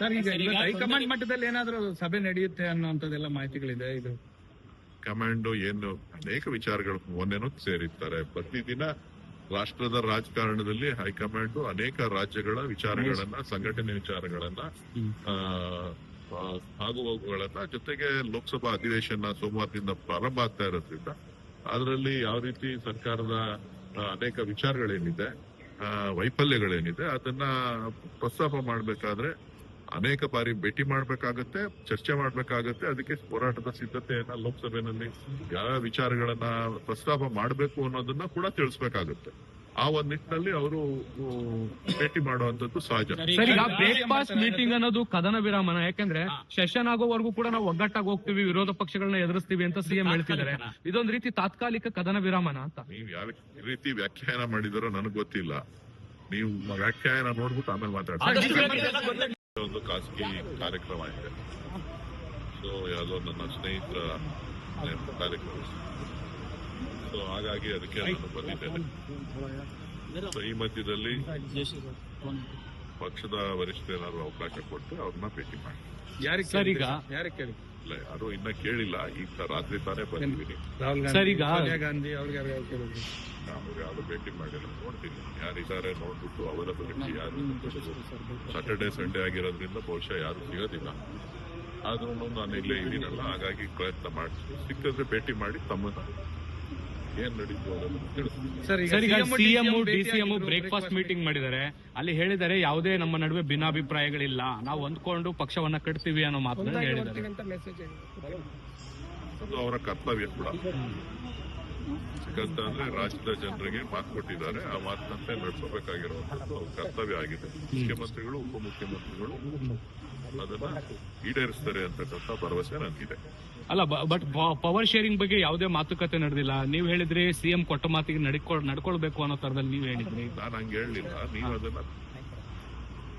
Sir ಈಗ high command ಮಟ್ಟದಲ್ಲಿ ಏನಾದ್ರು ಸಭೆ ನಡೆಯುತ್ತೆ ಅನ್ನುವಂಥದ್ದೆಲ್ಲ ಮಾಹಿತಿಗಳಿದೆ ಇದು? ಕಮಾಂಡು ಏನು ಅನೇಕ ವಿಚಾರಗಳು ಮೊನ್ನೆನೂ ಸೇರಿರ್ತಾರೆ ಪ್ರತಿದಿನ ರಾಷ್ಟ್ರದ ರಾಜಕಾರಣದಲ್ಲಿ ಹೈಕಮಾಂಡ್ ಅನೇಕ ರಾಜ್ಯಗಳ ವಿಚಾರಗಳನ್ನ ಸಂಘಟನೆ ವಿಚಾರಗಳನ್ನ ಆ, ಹೋಗುಗಳನ್ನ ಜೊತೆಗೆ ಲೋಕಸಭಾ ಅಧಿವೇಶನ ಸೋಮವಾರದಿಂದ ಪ್ರಾರಂಭ ಆಗ್ತಾ ಇರೋದ್ರಿಂದ ಅದರಲ್ಲಿ ಯಾವ ರೀತಿ ಸರ್ಕಾರದ ಅನೇಕ ವಿಚಾರಗಳೇನಿದೆ ಆ, ವೈಫಲ್ಯಗಳೇನಿದೆ ಅದನ್ನ ಪ್ರಸ್ತಾಪ ಮಾಡಬೇಕಾದ್ರೆ ಅನೇಕ ಬಾರಿ ಭೇಟಿ ಮಾಡ್ಬೇಕಾಗತ್ತೆ ಚರ್ಚೆ ಮಾಡ್ಬೇಕಾಗತ್ತೆ. ಅದಕ್ಕೆ ಹೋರಾಟದ ಸಿದ್ಧತೆಯನ್ನ ಲೋಕಸಭೆಯಲ್ಲಿ ಯಾವ ವಿಚಾರಗಳನ್ನ ಪ್ರಸ್ತಾಪ ಮಾಡಬೇಕು ಅನ್ನೋದನ್ನ ಕೂಡ ತಿಳಿಸ್ಬೇಕಾಗತ್ತೆ. ಆ ಒಂದ್ ನಿಟ್ಟಿನಲ್ಲಿ ಅವರು ಭೇಟಿ ಮಾಡುವಂತದ್ದು ಸಹಜ. ಸರ್ ಈಗ ಬ್ರೇಕ್ಫಾಸ್ಟ್ ಮೀಟಿಂಗ್ ಅನ್ನೋದು ಕದನ ವಿರಾಮನ. ಯಾಕಂದ್ರೆ ಸೆಷನ್ ಆಗೋವರೆಗೂ ಕೂಡ ನಾವು ಒಗ್ಗಟ್ಟಾಗಿ ಹೋಗ್ತೀವಿ ವಿರೋಧ ಪಕ್ಷಗಳನ್ನ ಎದುರಿಸ್ತೀವಿ ಅಂತ ಸಿಎಂ ಹೇಳ್ತಿದ್ದಾರೆ. ಇದೊಂದು ರೀತಿ ತಾತ್ಕಾಲಿಕ ಕದನ ವಿರಾಮನ ಅಂತ. ನೀವು ಯಾವ ರೀತಿ ವ್ಯಾಖ್ಯಾನ ಮಾಡಿದಾರೋ ನನಗೆ ಗೊತ್ತಿಲ್ಲ. ನೀವು ವ್ಯಾಖ್ಯಾನ ನೋಡ್ಬಿಟ್ಟು ಆಮೇಲೆ ಮಾತಾಡ್ತೀವಿ ಒಂದು ಖಾಸಗಿ ಕಾರ್ಯಕ್ರಮ ಇದೆ. ಸೊ ಯಾವುದೋ ನನ್ನ ಸ್ನೇಹಿತರ ಕಾರ್ಯಕ್ರಮ. ಸೊ ಹಾಗಾಗಿ ಅದಕ್ಕೆ ನಾನು ಬಂದಿದ್ದೇನೆ. ಸೊ ಈ ಮಧ್ಯದಲ್ಲಿ ಪಕ್ಷದ ವರಿಷ್ಠ ಏನಾದ್ರು ಅವಕಾಶ ಕೊಟ್ಟು ಅವ್ರನ್ನ ಭೇಟಿ ಮಾಡಿ. ಯಾರಿಗೆ ಸರ್, ಈಗ- ಯಾರಿಗೆ ಕೇಳಿ ಇಲ್ಲ ಯಾರು ಇನ್ನ ಕೇಳಿಲ್ಲ. ಈಗ ರಾತ್ರಿ ತಾನೇ ಬಂದಿದ್ದೀನಿ. ಸರ್, ಈಗ- ಸೋನಿಯಾ ಗಾಂಧಿ ಅವ್ರಿಗೆ ನಾವು ಯಾರು ಭೇಟಿ ಮಾಡಿಲ್ಲ? ನೋಡ್ತೀನಿ. ಯಾರಿದ್ದಾರೆ ನೋಡ್ಬಿಟ್ಟು ಅವರ ಭೇಟಿ ಯಾರು ಸಾಟರ್ಡೆ ಸಂಡೇ ಆಗಿರೋದ್ರಿಂದ ಬಹುಶಃ ಯಾರು ಸಿಗೋದಿಲ್ಲ ಆದ್ರೂ ನಾನು ಇಲ್ಲೇ ಇದ್ದೀನಲ್ಲ ಹಾಗಾಗಿ ಪ್ರಯತ್ನ ಮಾಡ್ತೀನಿ. ಸಿಕ್ಕಿದ್ರೆ ಭೇಟಿ ಮಾಡಿ ತಮ್ಮನ್ನ. ಏನ್ ನಡೀತು ಅನ್ನೋದನ್ನ ತಿಳಿಸ್ತೀನಿ ಸರ್ ಈಗ ಸಿಎಂ ಡಿಸಿಎಂ ಬ್ರೇಕ್ಫಾಸ್ಟ್ ಮೀಟಿಂಗ್ ಮಾಡಿದ್ದಾರೆ. ಅಲ್ಲಿ ಹೇಳಿದ್ದಾರೆ ಯಾವುದೇ ನಮ್ಮ ನಡುವೆ ಭಿನ್ನಾಭಿಪ್ರಾಯಗಳಿಲ್ಲ. ನಾವು ಹೊಂದ್ಕೊಂಡು ಪಕ್ಷವನ್ನ ಕಟ್ತೀವಿ ಅನ್ನೋ ಮಾತನ್ನ ಹೇಳಿದ್ದಾರೆ. ಅದು ಅವರ ಕರ್ತವ್ಯ ಕೂಡ. ಯಾಕಂತಂದ್ರೆ ರಾಜ್ಯದ ಜನರಿಗೆ ಮಾತು ಕೊಟ್ಟಿದ್ದಾರೆ. ಆ ಮಾತಿನಂತೆ ನಡೆಸಬೇಕಾಗಿರುವಂತದ್ದು ಅವ್ರ ಕರ್ತವ್ಯ ಆಗಿದೆ. ಮುಖ್ಯಮಂತ್ರಿಗಳು ಉಪಮುಖ್ಯಮಂತ್ರಿಗಳು ಅದನ್ನ ಈಡೇರಿಸ್ತಾರೆ ಅಂತಕ್ಕಂಥ ಭರವಸೆ ನನಗಿದೆ. ಅಲ್ಲ ಬಟ್ ಪವರ್ ಶೇರಿಂಗ್ ಬಗ್ಗೆ ಯಾವುದೇ ಮಾತುಕತೆ ನಡೆದಿಲ್ಲ. ನೀವು ಹೇಳಿದ್ರಿ ಸಿಎಂ ಕೊಟ್ಟ ಮಾತಿಗೆ ನಡ್ಕೊಳ್ ನಡ್ಕೊಳ್ಬೇಕು ಅನ್ನೋ ತರದಲ್ಲಿ ನೀವು ಹೇಳಿದ್ರಿ. ನಾನು ಹಂಗೆ ಹೇಳಲಿಲ್ಲ ನೀವು ಅದನ್ನ.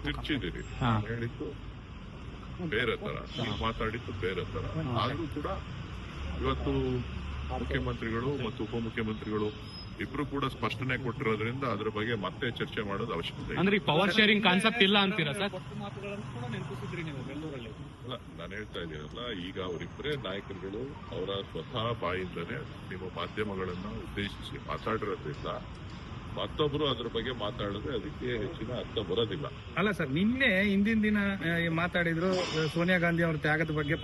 ನಾನ್ ಹೇಳಿದ್ದು ಬೇರೆ ತರ ನೀವು ಮಾತಾಡಿದ್ದು ಬೇರೆ ತರ ಆದ್ರೂ ಕೂಡ ಇವತ್ತು ಮುಖ್ಯಮಂತ್ರಿಗಳು ಮತ್ತು ಉಪಮುಖ್ಯಮಂತ್ರಿಗಳು ಇಬ್ರು ಕೂಡ ಸ್ಪಷ್ಟನೆ ಕೊಟ್ಟಿರೋದ್ರಿಂದ ಅದ್ರ ಬಗ್ಗೆ ಮತ್ತೆ ಚರ್ಚೆ ಮಾಡೋದು ಅವಶ್ಯಕತೆ ಇದೆ. ಅಂದ್ರೆ ಪವರ್ ಶೇರಿಂಗ್ ಕಾನ್ಸೆಪ್ಟ್ ಇಲ್ಲ ಅಂತೀರಾ ಸರ್ ಅಲ್ಲ ನಾನು ಹೇಳ್ತಾ ಇದ್ದೀನಲ್ಲ ಈಗ ಅವರಿಬ್ಬರೇ ನಾಯಕರುಗಳು ಅವರ ಸ್ವತಃ ಬಾಯಿಂದಲೇ ನಿಮ್ಮ ಮಾಧ್ಯಮಗಳನ್ನ ಉದ್ದೇಶಿಸಿ ಮಾತಾಡಿರೋದ್ರಿಂದ ಮತ್ತೊಬ್ರು ಅದ್ರ ಬಗ್ಗೆ ಮಾತಾಡಿದ್ರೆ ಅದಕ್ಕೆ ಹೆಚ್ಚಿನ ಅರ್ಥ ಬರೋದಿಲ್ಲ. ಅಲ್ಲ ಸರ್ ನಿನ್ನೆ ಹಿಂದಿನ ದಿನ ಮಾತಾಡಿದ್ರು ಸೋನಿಯಾ ಗಾಂಧಿ ಅವರ ತ್ಯಾಗದ ಬಗ್ಗೆ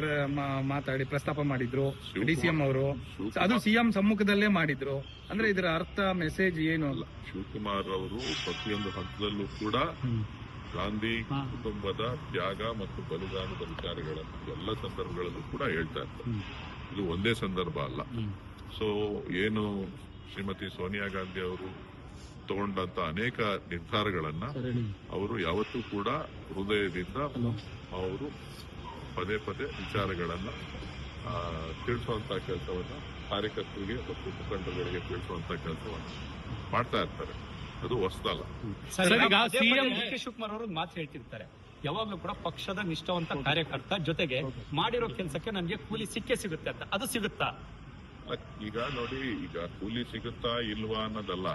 ಮಾತಾಡಿ ಪ್ರಸ್ತಾಪ ಮಾಡಿದ್ರು ಡಿ ಸಿಎಂ ಅವರು. ಅದು ಸಿಎಂ ಸಮ್ಮುಖದಲ್ಲೇ ಮಾಡಿದ್ರು. ಅಂದ್ರೆ ಇದರ ಅರ್ಥ ಮೆಸೇಜ್ ಏನು ಅಲ್ಲ? ಶಿವಕುಮಾರ್ ಅವರು ಪ್ರತಿಯೊಂದು ಹಂತದಲ್ಲೂ ಕೂಡ ಗಾಂಧಿ ಕುಟುಂಬದ ತ್ಯಾಗ ಮತ್ತು ಬಲಿದಾನದ ವಿಚಾರಗಳನ್ನು ಎಲ್ಲ ಸಂದರ್ಭಗಳಲ್ಲೂ ಕೂಡ ಹೇಳ್ತಾ ಇರ್ತಾರೆ ಇದು ಒಂದೇ ಸಂದರ್ಭ ಅಲ್ಲ. ಸೊ ಏನು ಶ್ರೀಮತಿ ಸೋನಿಯಾ ಗಾಂಧಿ ಅವರು ತಗೊಂಡಂತ ಅನೇಕ ನಿರ್ಧಾರಗಳನ್ನ ಅವರು ಯಾವತ್ತೂ ಕೂಡ ಹೃದಯದಿಂದ ಅವರು ಪದೇ ಪದೇ ವಿಚಾರಗಳನ್ನ ಆ, ತಿಳಿಸುವಂತ ಕೆಲಸವನ್ನ ಕಾರ್ಯಕರ್ತರಿಗೆ ಮತ್ತು ಮುಖಂಡರುಗಳಿಗೆ ತಿಳಿಸುವಂತ ಕೆಲಸವನ್ನ ಮಾಡ್ತಾ ಇರ್ತಾರೆ. ಅದು ಹೊಸದಲ್ಲ. ಶಿವಕುಮಾರ್ ಅವರು ಮಾತು ಹೇಳ್ತಿರ್ತಾರೆ. ಯಾವಾಗ್ಲೂ ಕೂಡ ಪಕ್ಷದ ನಿಷ್ಠಾವಂತ ಕಾರ್ಯಕರ್ತ ಜೊತೆಗೆ ಮಾಡಿರೋ ಕೆಲಸಕ್ಕೆ ನನಗೆ ಕೂಲಿ ಸಿಕ್ಕೇ ಸಿಗುತ್ತೆ ಅಂತ. ಅದು ಸಿಗುತ್ತಾ? ಈಗ ನೋಡಿ ಈಗ ಕೂಲಿ ಸಿಗುತ್ತಾ ಇಲ್ವಾ ಅನ್ನೋದಲ್ಲ.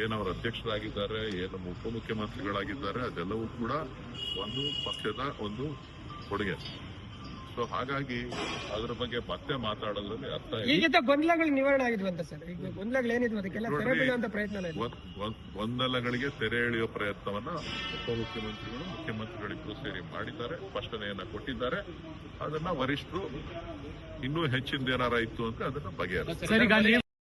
ಏನು ಅವ್ರ ಅಧ್ಯಕ್ಷರಾಗಿದ್ದಾರೆ ಏನು ಉಪಮುಖ್ಯಮಂತ್ರಿಗಳಾಗಿದ್ದಾರೆ ಅದೆಲ್ಲವೂ ಕೂಡ ಒಂದು ಪಕ್ಷದ ಒಂದು ಕೊಡುಗೆ. ಸೊ ಹಾಗಾಗಿ ಅದ್ರ ಬಗ್ಗೆ ಮತ್ತೆ ಮಾತಾಡೋದ್ರಲ್ಲಿ ಅರ್ಥ. ಈಗಿದ್ದ ಗೊಂದಲಗಳು ನಿವಾರಣೆ ಆಗಿದ್ವಂತ ಅಂತ ಸರ್. ಈಗ ಗೊಂದಲಗಳು ಏನಿದ್ವು ಅದಕ್ಕೆಲ್ಲ ತೆರೆ ಬೀಳುವಂತ ಪ್ರಯತ್ನ ಗೊಂದಲಗಳಿಗೆ ತೆರೆ ಎಳೆಯುವ ಪ್ರಯತ್ನವನ್ನ ಉಪಮುಖ್ಯಮಂತ್ರಿಗಳು ಮುಖ್ಯಮಂತ್ರಿಗಳಿಬ್ಬರು ಸೇರಿ ಮಾಡಿದ್ದಾರೆ ಸ್ಪಷ್ಟನೆಯನ್ನ ಕೊಟ್ಟಿದ್ದಾರೆ. ಅದನ್ನ ವರಿಷ್ಠರು ಇನ್ನೂ ಹೆಚ್ಚಿನ ಏನಾರ ಇತ್ತು ಅಂತ ಅದನ್ನ ಬಗೆಹರಿಸ್ತಾರೆ. ಸರ್ ಈಗ ನೀವು